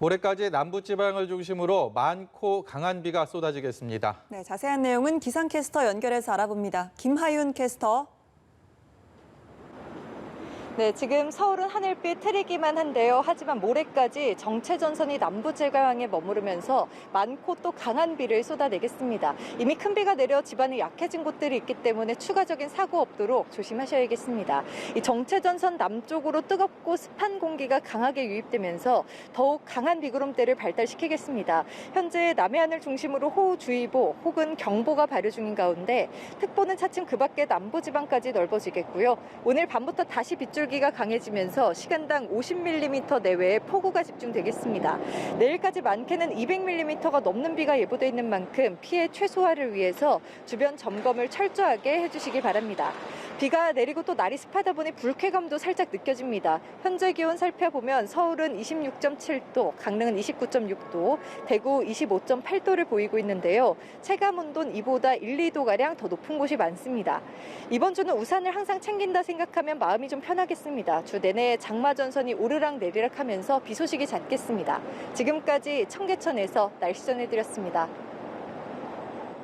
모레까지 남부지방을 중심으로 많고 강한 비가 쏟아지겠습니다. 네, 자세한 내용은 기상캐스터 연결해서 알아봅니다. 김하윤 캐스터. 네, 지금 서울은 하늘빛 흐리기만 한데요. 하지만 모레까지 정체 전선이 남부 제가항에 머무르면서 많고 또 강한 비를 쏟아내겠습니다. 이미 큰 비가 내려 집안이 약해진 곳들이 있기 때문에 추가적인 사고 없도록 조심하셔야겠습니다. 이 정체 전선 남쪽으로 뜨겁고 습한 공기가 강하게 유입되면서 더욱 강한 비구름대를 발달시키겠습니다. 현재 남해안을 중심으로 호우주의보 혹은 경보가 발효 중인 가운데 특보는 차츰 그 밖에 남부지방까지 넓어지겠고요. 오늘 밤부터 다시 빗줄기가 강해지면서 시간당 50mm 내외의 폭우가 집중되겠습니다. 내일까지 많게는 200mm가 넘는 비가 예보돼 있는 만큼 피해 최소화를 위해서 주변 점검을 철저하게 해주시기 바랍니다. 비가 내리고 또 날이 습하다 보니 불쾌감도 살짝 느껴집니다. 현재 기온 살펴보면 서울은 26.7도, 강릉은 29.6도, 대구 25.8도를 보이고 있는데요. 체감 온도는 이보다 1, 2도가량 더 높은 곳이 많습니다. 이번 주는 우산을 항상 챙긴다 생각하면 마음이 좀 편 하겠습니다. 주 내내 장마 전선이 오르락 내리락 하면서 비 소식이 잦겠습니다. 지금까지 청계천에서 날씨 전해드렸습니다.